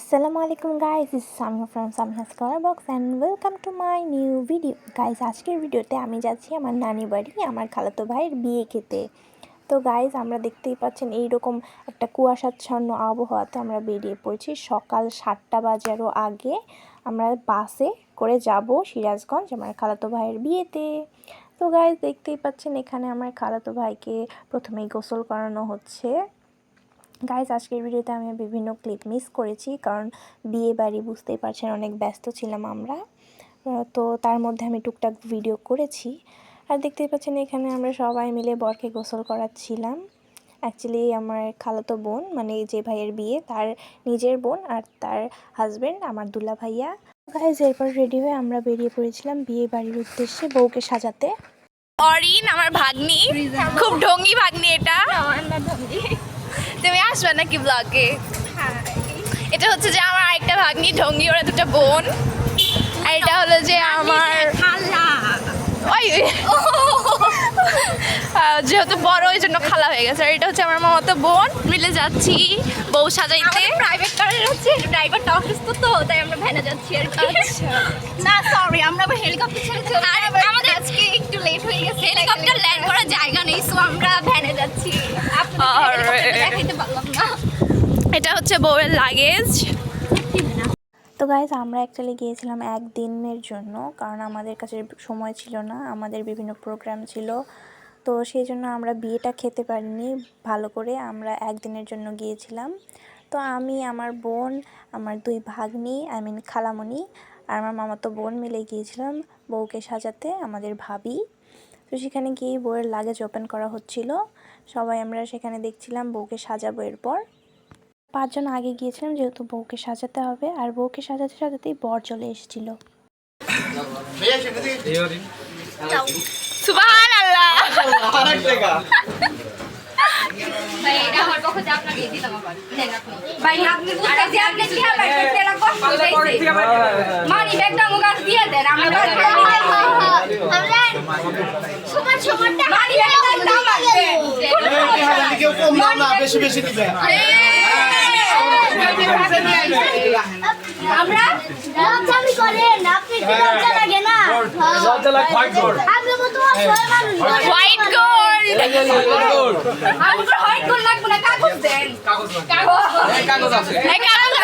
Assalamu আলাইকুম guys is Samia from Samia's Color Box and welcome to my new video. Guys, আজকের ভিডিওতে আমি যাচ্ছি আমার নানি বাড়ি আমার খালাতো ভাইয়ের বিয়ে খেতে। তো গাইজ আমরা দেখতেই পাচ্ছেন এইরকম একটা কুয়াশাচ্ছন্ন আবহাওয়াতে আমরা বেরিয়ে পড়েছি। সকাল সাতটা বাজারও আগে আমরা বাসে করে যাব সিরাজগঞ্জ আমার খালাতো ভাইয়ের বিয়েতে। তো গাইজ দেখতেই পাচ্ছেন এখানে আমার খালাতো ভাইকে প্রথমেই গোসল করানো হচ্ছে। গাইজ আজকের ভিডিওতে আমি বিভিন্ন ক্লিপ মিস করেছি কারণ বিয়ে বাড়ি বুঝতেই পারছেন অনেক ব্যস্ত ছিলাম আমরা। তো তার মধ্যে আমি টুকটাক ভিডিও করেছি। আর দেখতেই পাচ্ছেন এখানে আমরা সবাই মিলে বরকে গোসল করাচ্ছিলাম। অ্যাকচুয়ালি আমার খালাতো বোন মানে যে ভাইয়ের বিয়ে তার নিজের বোন আর তার হাজব্যান্ড আমার দুলা ভাইয়া। গাইজ এরপর রেডি হয়ে আমরা বেরিয়ে পড়েছিলাম বিয়ে বাড়ির উদ্দেশ্যে বউকে সাজাতে। অরিন আমার ভাগ্নি। খুব ঢঙ্গি ভাগ্নি এটা। তুমি আসবে নাকি ব্লগে এটা হচ্ছে যে আমার আরেকটা ভাগ্নি ঢঙ্গি ওরা দুটো বোন। আর এটা হলো যে আমার ওই যেহেতু বড় ওই জন্য খালা হয়ে গেছে। আর এটা হচ্ছে আমার মামাতো বোন। মিলে যাচ্ছি বউ সাজাইতে। প্রাইভেট কারের হচ্ছে ড্রাইভারটা অসুস্থ তো তাই আমরা ভ্যানে যাচ্ছি আর কি। না সরি আমরা আবার হেলিকপ্টার ছেড়ে চলে আর আমাদের আজকে একটু লেট হয়ে গেছে হেলিকপ্টার ল্যান্ড করার জায়গা নেই সো আমরা ভ্যানে যাচ্ছি। আপনাদের দেখাইতে পারলাম না। এটা হচ্ছে বউয়ের লাগেজ তো গাইজ আমরা অ্যাকচুয়ালি গিয়েছিলাম একদিনের জন্য, কারণ আমাদের কাছে সময় ছিল না, আমাদের বিভিন্ন প্রোগ্রাম ছিল। তো সেই জন্য আমরা বিয়েটা খেতে পারিনি ভালো করে, আমরা একদিনের জন্য গিয়েছিলাম। তো আমি, আমার বোন, আমার দুই ভাগ্নি আই মিন খালামণি আর আমার মামাতো বোন মিলে গিয়েছিলাম বউকে সাজাতে, আমাদের ভাবি। তো সেখানে গিয়ে বউয়ের লাগেজ ওপেন করা হচ্ছিল। সবাই আমরা সেখানে দেখছিলাম বউকে সাজাবো এরপর। পাঁচজন আগে গিয়েছিলাম যেহেতু বউকে সাজাতে হবে আর বউকে সাজাতে সাজাতেই বর চলে এসেছিল। বেশি বেশি দিবে আমরা লজ্জামি করেন আপনি কি লজ্জা লাগে না আপনি মতো অসহায় মানুষ হোয়াইট গোল্ড আমরা হোয়াইট গোল্ড লাগবে না কাগজ দেন কাগজ কাগজ এই কাগজ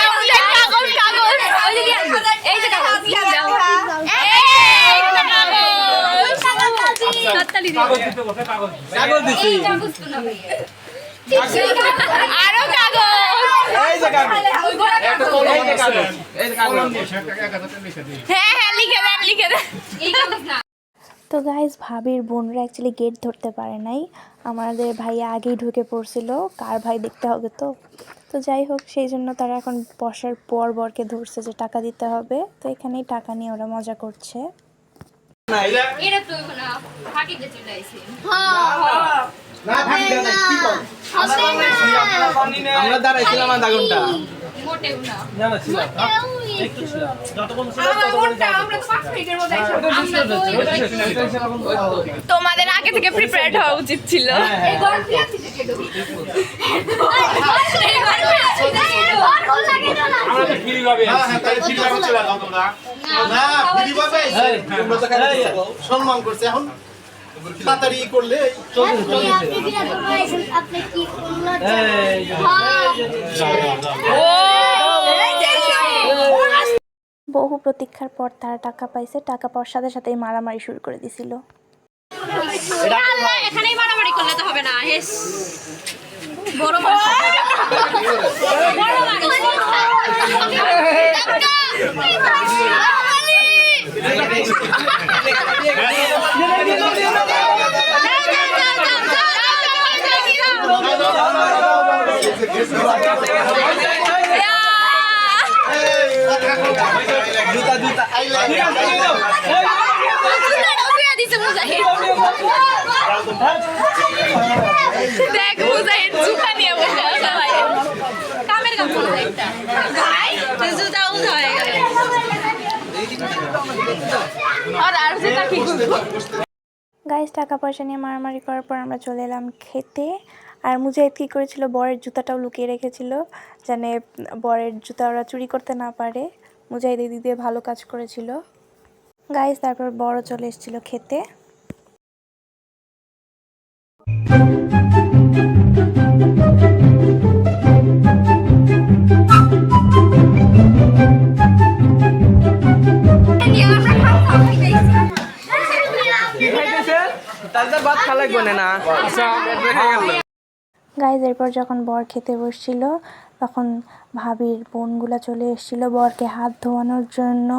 কাগজ কাগজ কাগজ ওই যে দিয়ে হাজার এই যে কাগজ দিয়ে দাও এই কাগজ তাড়াতাড়ি দিছি এই কাগজ তো না ভাই আরও কাগজ হ্যাঁ হ্যাঁ লিখে দেন লিখে দেন তো গাইজ ভাবির বোনরা অ্যাকচুয়ালি গেট ধরতে পারে নাই। আমাদের ভাইয়া আগেই ঢুকে পড়ছিল কার ভাই দেখতে হবে তো? তো যাই হোক সেই জন্য তারা এখন বসার পর বরকে ধরছে যে টাকা দিতে হবে। তো এখানেই টাকা নিয়ে ওরা মজা করছে। না থাকি না কি কর? আমরা দাঁড়াইছিলাম আধা ঘণ্টা। মোটেও না। আমরা তো পাঁচ মিনিটের মধ্যে তোমাদের আগে থেকে প্রিপেয়ার্ড হওয়া উচিত ছিল। এই ঘর আছে যে কেডো এই ঘর আছে ঘর কোন লাগে না হ্যাঁ হ্যাঁ তাহলে ঠিক আছে চলে যাও তোমরা। না ফ্রি পাবে তোমরা তো খালি সম্মান করছে। এখন তাড়াতাড়ি করলে বহু প্রতীক্ষার পর তারা টাকা পাইছে টাকা পাওয়ার সাথে সাথেই মারামারি শুরু করে দিছিল এখানেই মারামারি করলে তো হবে না বড় বড় জুতা জুতা দেখ মুজাহিদ জুতা নিয়ে বসে আছে কামের একটা জুতা উঠা হয়ে গেল গাইজ টাকা পয়সা নিয়ে মারামারি করার পর আমরা চলে এলাম খেতে। আর মুজাহিদ কী করেছিল? বরের জুতাটাও লুকিয়ে রেখেছিল, যেন বরের জুতা ওরা চুরি করতে না পারে। মুজাহিদ এদিক দিয়ে ভালো কাজ করেছিল। গাইস তারপর বড় চলে এসেছিল খেতে। ভাত খাওয়া লাগবে না। না গাইজ এরপর যখন বর খেতে বসছিল তখন ভাবির বোনগুলা চলে এসেছিল বরকে হাত ধোয়ানোর জন্য।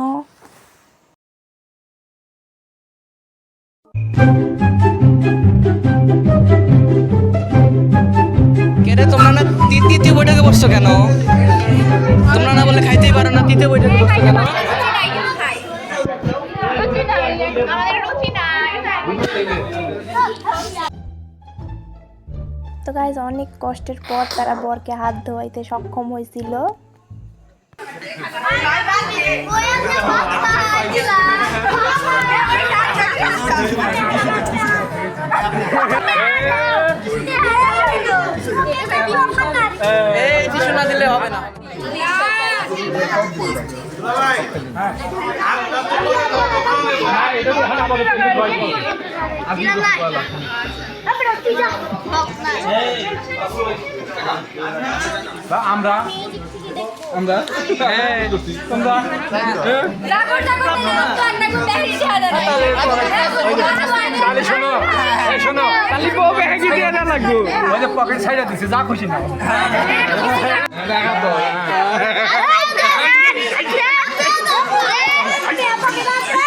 কেরে তোমরা না তৃতীয় বৈঠকে বসছো কেন? তোমরা না বলে খাইতেই পারো না তৃতীয় বৈঠকে বসছো কেন? তো গাইজ অনেক কষ্টের পর তারা বরকে হাত ধোয়াইতে সক্ষম হয়েছিল। দিলে হবে না। আমরা আমরা তোমরা তাহলে শোনো শোনো তাহলে বউ ভেঙে দিয়ে না লাগবো। ওই যে পকেট সাইডে দিছে যা খুশি না দেখা তো এই এই এই এই না আচ্ছা আমাদের আর হাত ধোবে না কি করবা না হাত ধোবে না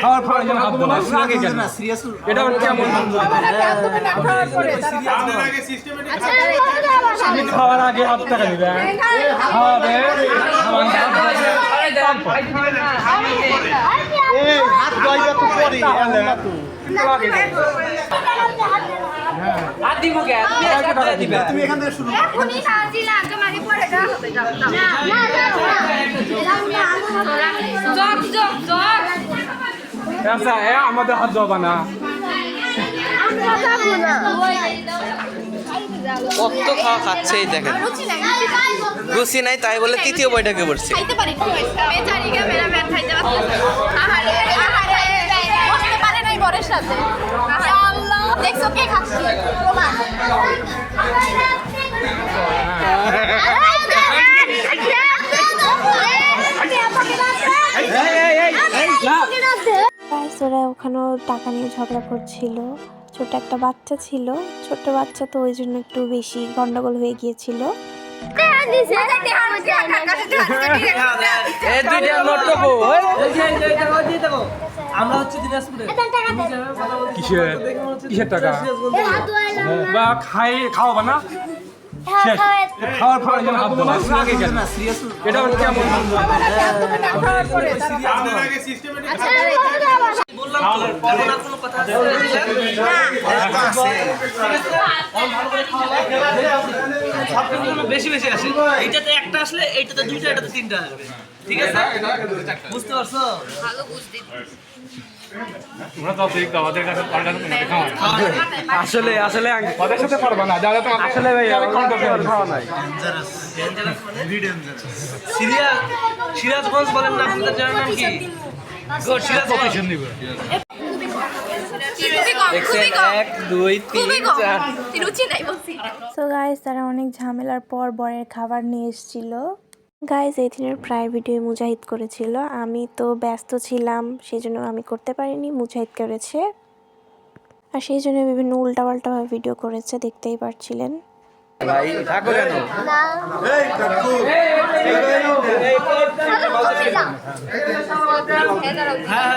খাওয়ার পর যেন হাত ধোবা আগে কেন এটা আবার কেমন তুমি খাওয়ার আগে হাত টাকা দিবে খাওয়াবে হাত তো পরে দিব কে তুমি আজকে টাকা দিবে তুমি এখান থেকে শুরু আচ্ছা এ আমাদের হাত ধোবা না কত খাওয়া খাচ্ছে এই দেখেন। রুচি নাই তাই বলে তৃতীয় বৈঠকে বসছে। খাইতে পারি বেচারিকে মেরা ব্যাট খাইতে পারতেছে আহারে আহারে বসতে পারে নাই বরের সাথে ইয়া আল্লাহ দেখছ কে খাচ্ছে প্রমাণ গাইস ওরা ওখানেও টাকা নিয়ে ঝগড়া করছিল। ছোট একটা বাচ্চা ছিল। ছোট বাচ্চা তো ওই জন্য একটু বেশি গন্ডগোল হয়ে গিয়েছিল। এই দুইটা নোট কিসের? কিসের টাকা? বা খাই খাওয়াবা না? শেষ খাওয়ার পর যেন হাত ধোবা আগে কেন এটা আবার কেমন বেশি বেশি আসে এইটাতে একটা আসলে এইটাতে দুইটা এটাতে তিনটা আসবে ঠিক আছে বুঝতে পারছ তোমরা তো আসলে আসলে ওদের সাথে পারবা না যারা তোমার আসলে ভাই খাওয়া নাই সিরিয়া সিরাজগঞ্জ বলেন না আপনাদের জানার নাম কি? গুড সিরাজগঞ্জ। প্রতিশোধ নিবে। খুবই কম দেখছেন খুবই কম এক দুই তিন খুবই কম। চার। রুচি নাই বলছি। সো গাইস তারা অনেক ঝামেলার পর বরের খাবার নিয়ে এসেছিল। গাইস এই দিনের প্রায় ভিডিও মুজাহিদ করেছিল। আমি তো ব্যস্ত ছিলাম সেই জন্য আমি করতে পারিনি মুজাহিদ করেছে। আর সেই জন্য বিভিন্ন উল্টাপাল্টাভাবে ভিডিও করেছে দেখতেই পারছিলেন। ভাই থাকো কেন? হ্যাঁ হ্যাঁ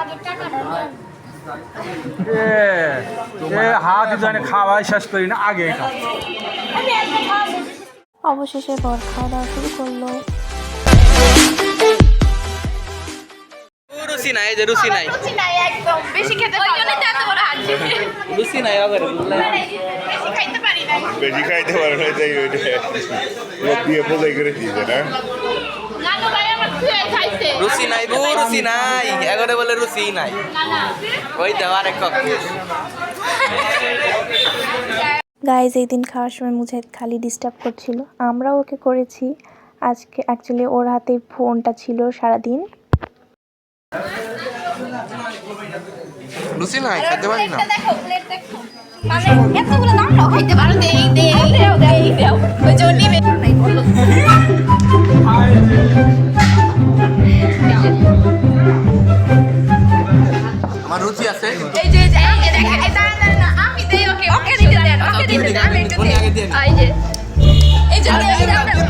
আমি এ এ হাত দুজনে খাওয়াই শেষ করি না আগে এটা অবশেষে বর খাওয়া দাওয়া শুরু করল। রুচি নাই যে রুচি নাই। রুচি নাই একদম। বেশি খেতে ওই জন্য তো এত বড় হাত রুচি নাই অগরে বেশি খাইতে পারি না বেশি খাইতে পারে না তাই ওইটা দিয়ে বোঝাই করে দিয়েছে না? নানু ভাই আমার খুঁয়ে। খাইছে রুচি নাই গো রুচি নাই। এগরে বলে রুচি নাই। না না ওই দেওয়া আরেক কক গাইজ এই দিন খাওয়ার সময় মুজাহিদ খালি ডিস্টার্ব করছিল। আমরাও ওকে করেছি। আজকে অ্যাকচুয়ালি ওর হাতে ফোনটা ছিল সারাদিন। রুচি নাই খেতে পারি না। দেখো প্লেট দেখো। মানে এতগুলো দাম নাও খাইতে পারো দেই দেই দেই দেও ওই জন্য নাই বলো আমার রুচি আছে এই যে এই দেখেন এই দাঁড়ান দাঁড়ান না, আমি দেই ওকে ওকে দিতে দেন ওকে দিতে দেন আমি একটু দেই এই যে এই যে দেই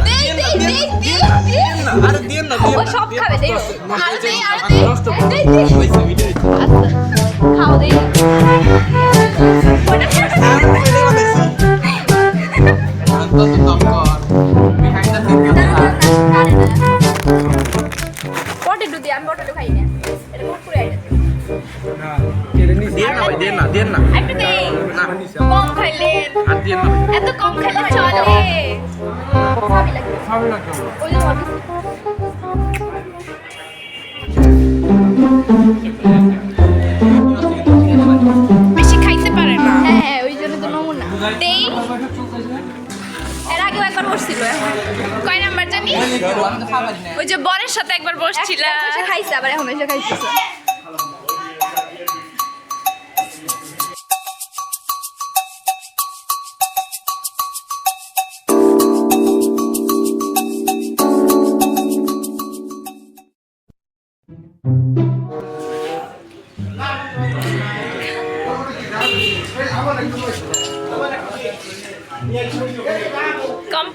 দেই দেই দেই দেই আরে দিয়ে না ও সব খাবে দেই আর দেই আর দেই দেই দেই খাও দেই বেশি খাইতে পারে না। হ্যাঁ ওই জন্য তো নমুনা। দেই এর আগেও একবার বসছিল। কয় নাম্বার জানি? ওই যে বরের সাথে একবার বসছিলাম খাইছে আবার এখন এসে খাইতেছে।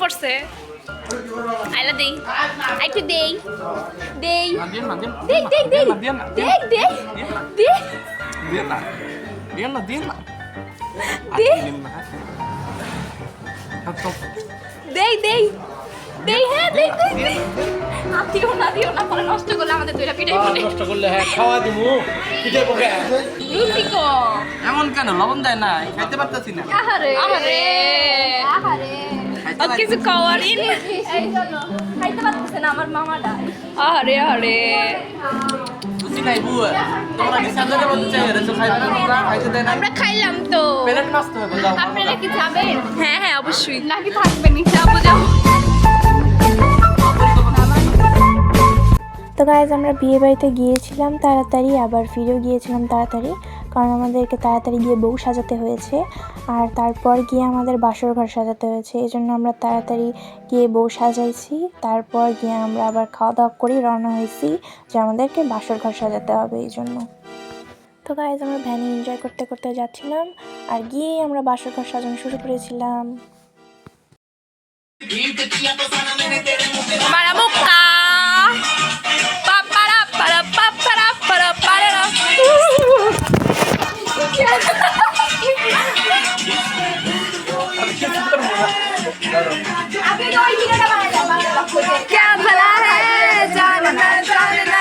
পড়ছে আইলা দেই। একটু দেই। দেই। দেই দেই দেই। দেই দেই। দেই। দিয়ে না। না দেই দেই। দেই দেই। হ্যাঁ দেই দেই দেই। দিও না দিও না পরে নষ্ট করলে আমাদের দুইটা পিঠাই পড়ে। নষ্ট করলে হ্যাঁ খাওয়া রুচি কম এমন কেন? লবণ দেয় না খাইতে পারতেছি না। আহারে। আহারে। পারি কিছু খাওয়ারই এই খাইতে পারতেছে না আমার মামাটা আরে আরে আমরা খাইলাম তো। প্লেট নষ্ট হবে যাও আপনারা কি যাবেন হ্যাঁ হ্যাঁ অবশ্যই। নাকি থাকবেন? যাব যাব। তো গাইজ আমরা বিয়ে বাড়িতে গিয়েছিলাম তাড়াতাড়ি আবার ফিরেও গিয়েছিলাম তাড়াতাড়ি। কারণ আমাদেরকে তাড়াতাড়ি গিয়ে বউ সাজাতে হয়েছে আর তারপর গিয়ে আমাদের বাসর ঘর সাজাতে হয়েছে। এই জন্য আমরা তাড়াতাড়ি গিয়ে বউ সাজাইছি, তারপর গিয়ে আমরা আবার খাওয়া দাওয়া করি রওনা হয়েছি যে আমাদেরকে বাসর ঘর সাজাতে হবে এই জন্য। তো গাইজ আমরা ভ্যানে এনজয় করতে করতে যাচ্ছিলাম আর গিয়ে আমরা বাসর ঘর সাজানো শুরু করেছিলাম। क्या भला है जानना जानना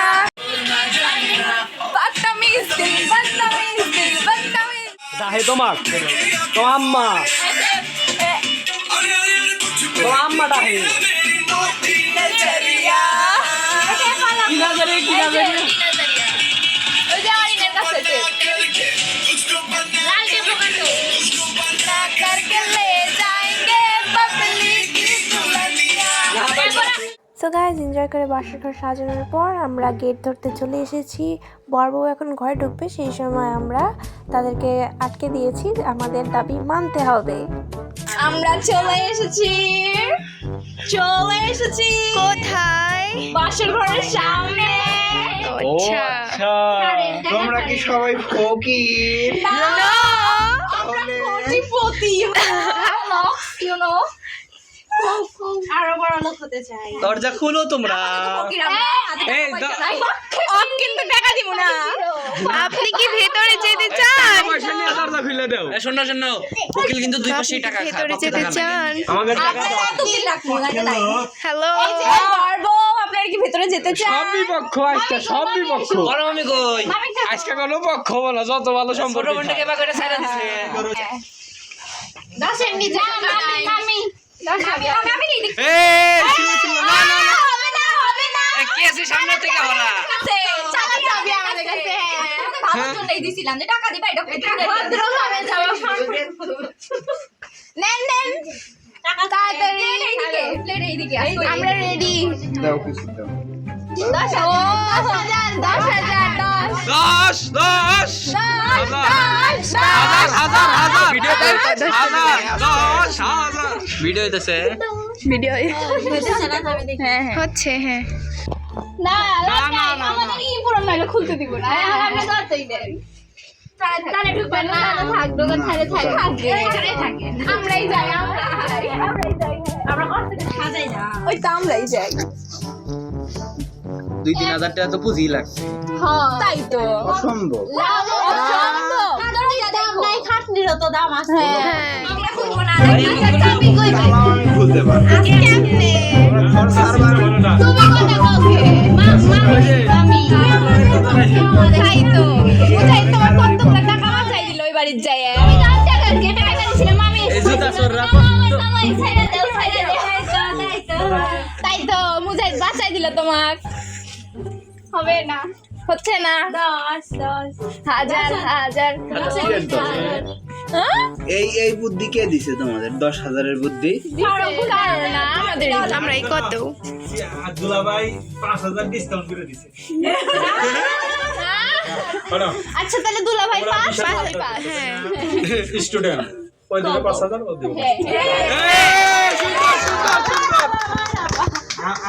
बदतमीज दिल बदतमीज दिल बदतमीज দাহে তোমার তো আম্মা তো আম্মা ডাহে সো গাইজ এনজয় করে বাসর ঘর সাজানোর পর আমরা গেট ধরতে চলে এসেছি। বর বউ এখন ঘরে ঢুকবে সেই সময় আমরা তাদেরকে আটকে দিয়েছি। আমাদের দাবি মানতে হবে। আমরা চলে এসেছি। চলে এসেছি। কোথায়? বাসর ঘরের সামনে। আচ্ছা। তোমরা কি সবাই ফকির? আমরা কোটিপতি You know? আরও বড় লোক হতে চাই। দরজা খুলো তোমরা। কিন্তু টাকা দিব না। আপনি কি ভেতরে যেতে চান? দরজা খুলে দাও। শোনো শোনো উকিল কিন্তু দুই পাশেই টাকা ভেতরে যেতে চান? আমাদের টাকা হ্যালো? পারব। আপনারা কি ভেতরে যেতে চান? সব বিপক্ষ আজকে সব বিপক্ষ। বড় মামি কই? আজকে কোনো পক্ষ বলো যত ভালো ছোট সম্পর্ক বোনটাকে এবার করে ছাড়া দিছে। মামি মামি। মামি রেডি দাও ছিল ছিল না না না। হবে না হবে না। এ, কি আছে সামনে থেকে হলা চালা যাবে আমাদের কাছে। ভালোর দশ হাজার দশ হাজার দশ দশ দশ। দশ হাজার হাজার হাজার হাজার দশ হাজার ভিডিও হইতেছে। ভিডিও হ্যাঁ হ্যাঁ হচ্ছে হ্যাঁ। না না, না, না, আমাদের পুরো নাইলে খুলতে দিব না। আপনি দশই দেন তাহলে ঢুকবেন না। থাক দোকান ছাড়ে ছাড়ে থাকবে। আমরাই যাই আমরাই যাই আমরাই যাই। আমরা কষ্ট করে সাজাই না। ওই তো আমরাই যাই। দুই তিন হাজার টাকা তো পুঁজি লাগছে হ্যাঁ তাই তো অসম্ভব দাম আছে হ্যাঁ আচ্ছা বাড়ির যায় আমি দাম টাকা কেটে টাকা দিছিলাম আমি এই জুতা চোররা তাই তো মুজাহিদ বাঁচাই দিল তোমাক হবে না। হচ্ছে না। দশ দশ। হাজার হাজার। হ্যাঁ? এই এই বুদ্ধি কে দিছে তোমাদের? দশ হাজারের বুদ্ধি? আমাদের আমরাই কত? দুলাভাই পাঁচ হাজার ডিসকাউন্ট করে দিছে। আচ্ছা তাহলে দুলা ভাই পাঁচ হ্যাঁ। স্টুডেন্ট। ওই দিকে পাঁচ হাজার ও দিকে আ-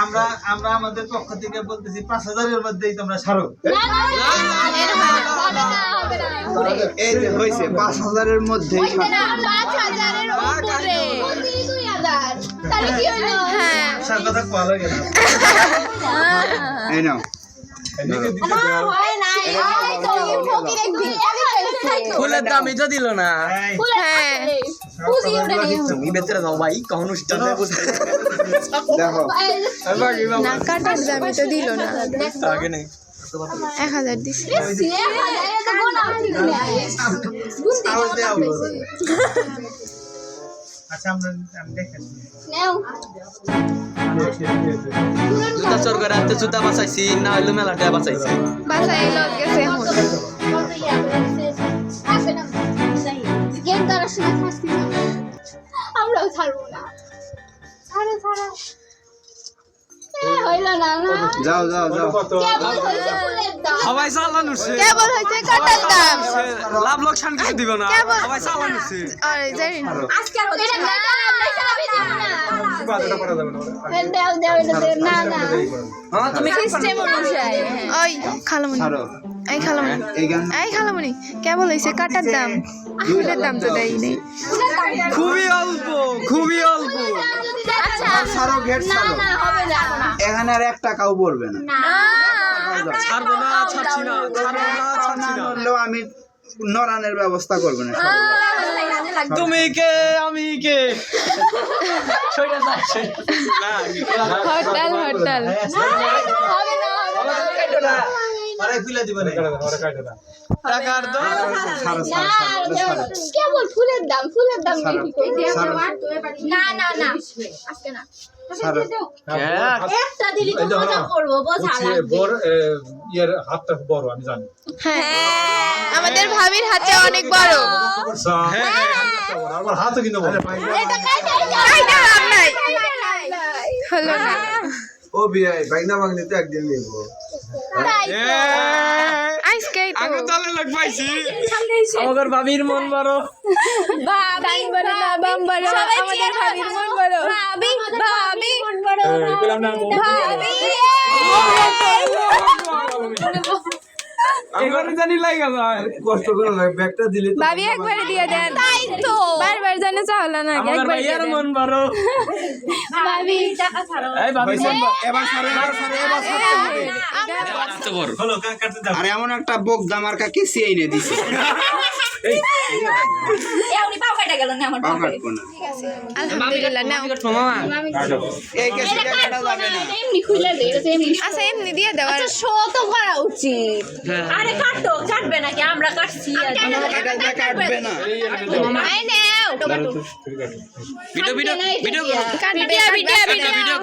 আমরা আমরা আমাদের পক্ষ থেকে বলতেছি পাঁচ হাজারের মধ্যেই তোমরা ছাড়ো না না হবে না হবে না এই যে হয়েছে পাঁচ হাজারের হলো হ্যাঁ। সার এই নাও। হয় ফুলের দামই তো দিল না। হ্যাঁ। তুমি ভাই কখন অনুষ্ঠান দেখো। না কাটার দামই তো দিল না। আগে নেই এক হাজার দিস। আচ্ছা আমরা জুতা চোর করে আনতে জুতা বাঁচাইছি না হইল মেলাটা বাঁচাইছি গেছে এখন। আমরাও ছাড়বো না। যাও যাও যাও সবাই চালান উঠছে কেবল হয়েছে কাটার দাম লাভ লোকসান কিছু দিব না সবাই চালান উঠছে আরে আজকে হচ্ছে না না না হ্যাঁ তুমি সিস্টেম ওই ছাড়ো এই খালামণি এই খালামণি কেবল হয়েছে কাটার দাম ফুলের দাম তো দেয় নেই খুবই অল্প খুবই অল্প আচ্ছা ছাড়ো গেট না না হবে না এখানে আর এক টাকাও পড়বে না ছাড়বো না ছাড়ছি না ছাড়বো না ছাড়ছি না আমি নরানের ব্যবস্থা করব না তুমি কে আমি কে সইটা যাচ্ছে না হরতাল হরতাল হবে না হবে না আরে খুলে দিবে না ওরা কাটে না। টাকার তো ছাড়ো না ছাড়ো ছাড়ো ছাড়ো। কেবল ফুলের দাম ফুলের দাম ছাড়ো, ছাড়ো। না না না। আজকে না। একটা দিলি তো মজা করব বোঝা হচ্ছে লাগবে বড় এ, ইয়ের হাতটা বড় আমি জানি। হ্যাঁ। আমাদের ভাবির হাতে অনেক বড়। আমার হাতও কিন্তু বড়। এটা কাইটা কাইটা লাভ নাই। হলো না। ও বিয়াই বাইনা মাগনি তো একদিন নেব। আজকে তো আমি তাহলে লোক পাইছি আমাদের ভাবির মন বড় ভাবি বড় না বাম বড় আমাদের ভাবির মন বড় ভাবি ভাবি পেলাম না ভাবি এবারে জানি লাগা যায়। কষ্ট করে ব্যাগটা দিলে তো ভাবি একবারে দিয়ে দেন। তাই তো। বারবার জানে চাওলা না একবার মন বড় ভাবি টাকা ছাড়ো। এই ভাবি এবার ছাড়ো এবার ছাড়ো এবার ছাড়ো আর এমন একটা বোক দামার কাকে সিয়ে এনে দিছে। এ উনি পাও কাটা গেল না আমার পাও পাও কাটবো না আলহামদুলিল্লাহ এই কেসে কাটা যাবে না এমনি খুলে দে এটা এমনি আচ্ছা এমনি দিয়ে দেওয়ার শো তো করা উচিত। আরে কাটো কাটবে নাকি? আমরা কাটছি কাটবে? না। আই নেও ভিডিও ভিডিও ভিডিও করো। Video video video.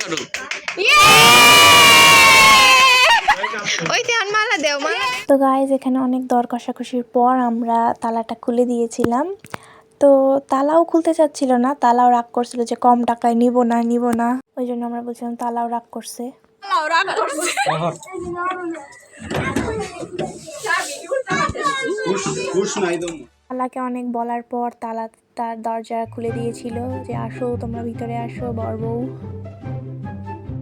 ভিডিও তো গাইজ এখানে অনেক দর কষাকষির পর আমরা তালাটা খুলে দিয়েছিলাম। তো তালাও খুলতে চাচ্ছিল না তালাও রাগ করছিল যে কম টাকায় নিব না নিব না। ওই জন্য আমরা বলছিলাম তালাও রাগ করছে। খুশ নাই তো তালাকে অনেক বলার পর তালা তার দরজা খুলে দিয়েছিল যে আসো তোমরা ভিতরে আসো বর বউ।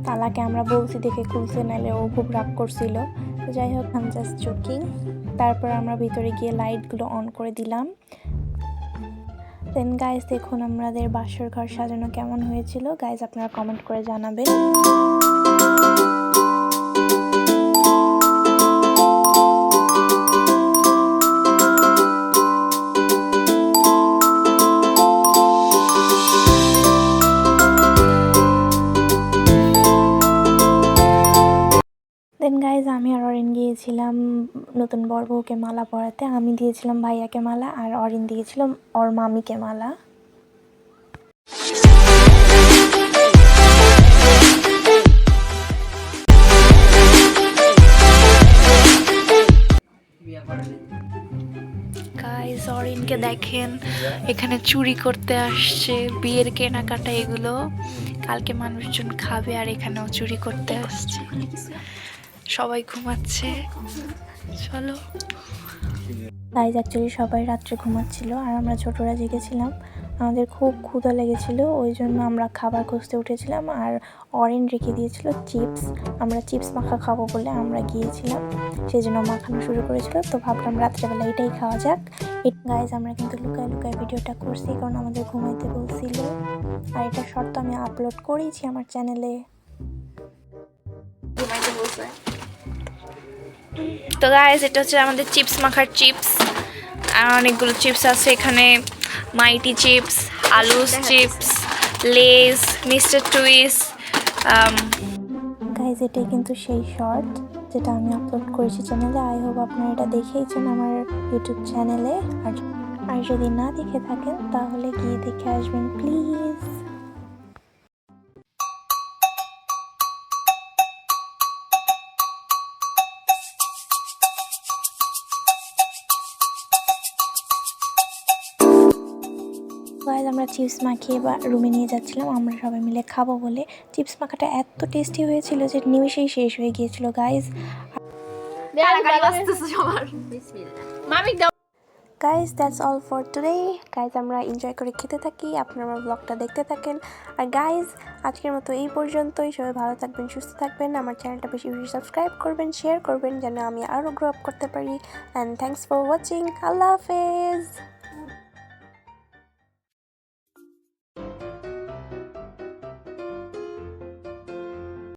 তালাকে আমরা বলছি দেখে খুলছে নাইলে ও খুব রাগ করছিল। যাই হোক আম জাস্ট জোকিং তারপর আমরা ভিতরে গিয়ে লাইটগুলো অন করে দিলাম। দেন গাইজ দেখুন আমাদের বাসর ঘর সাজানো কেমন হয়েছিল। গাইজ আপনারা কমেন্ট করে জানাবেন। দেন গাইজ আমি আর অরিন গিয়েছিলাম নতুন বর বউকে মালা পরাতে। আমি দিয়েছিলাম ভাইয়াকে মালা আর অরিন দিয়েছিলাম ওর মামিকে মালা। গাইস অরিনকে দেখেন, এখানে চুরি করতে আসছে, বিয়ের কেনাকাটা এগুলো। কালকে মানুষজন খাবে আর এখানেও চুরি করতে আসছে। সবাই ঘুমাচ্ছে। চলো। গাইজ অ্যাকচুয়ালি সবাই রাত্রে ঘুমাচ্ছিল আর আমরা ছোটরা জেগেছিলাম। আমাদের খুব ক্ষুধা লেগেছিল ওই জন্য আমরা খাবার খুঁজতে উঠেছিলাম আর অরেন রেখে দিয়েছিল চিপস আমরা চিপস মাখা খাব বলে আমরা গিয়েছিলাম সেই জন্য মাখানো শুরু করেছিল। তো ভাবলাম রাত্রেবেলা এটাই খাওয়া যাক। গাইজ আমরা কিন্তু লুকায় লুকায় ভিডিওটা করছি কারণ আমাদের ঘুমাইতে বলছিল। আর এটা শর্ত আমি আপলোড করেইছি আমার চ্যানেলে তো গাইস এটা হচ্ছে আমাদের চিপস মাখার চিপস আর অনেকগুলো চিপস আছে এখানে। Mighty chips আলুস chips Lay's Mister Twist guys এটাই কিন্তু সেই শর্ট যেটা আমি আপলোড করেছি চ্যানেলে আই হোপ আপনারা এটা দেখেইছেন আমার ইউটিউব চ্যানেলে আর আর যদি না দেখে থাকেন তাহলে গিয়ে দেখে আসবেন প্লিজ গাইজ আমরা চিপস মাখিয়ে বা রুমে নিয়ে যাচ্ছিলাম। আমরা সবাই মিলে খাব বলে চিপস মাখাটা এত টেস্টি হয়েছিল যে নিমিশেই শেষ হয়ে গিয়েছিল guys guys that's all for today guys আমরা এনজয় করে খেতে থাকি। আপনারা আমার ব্লগটা দেখতে থাকেন। আর গাইজ আজকের মতো এই পর্যন্তই। সবাই ভালো থাকবেন সুস্থ থাকবেন। আমার চ্যানেলটা বেশি বেশি সাবস্ক্রাইব করবেন শেয়ার করবেন যেন আমি আরও গ্রো আপ করতে পারি। অ্যান্ড থ্যাংকস ফর ওয়াচিং আল্লাহ হাফেজ।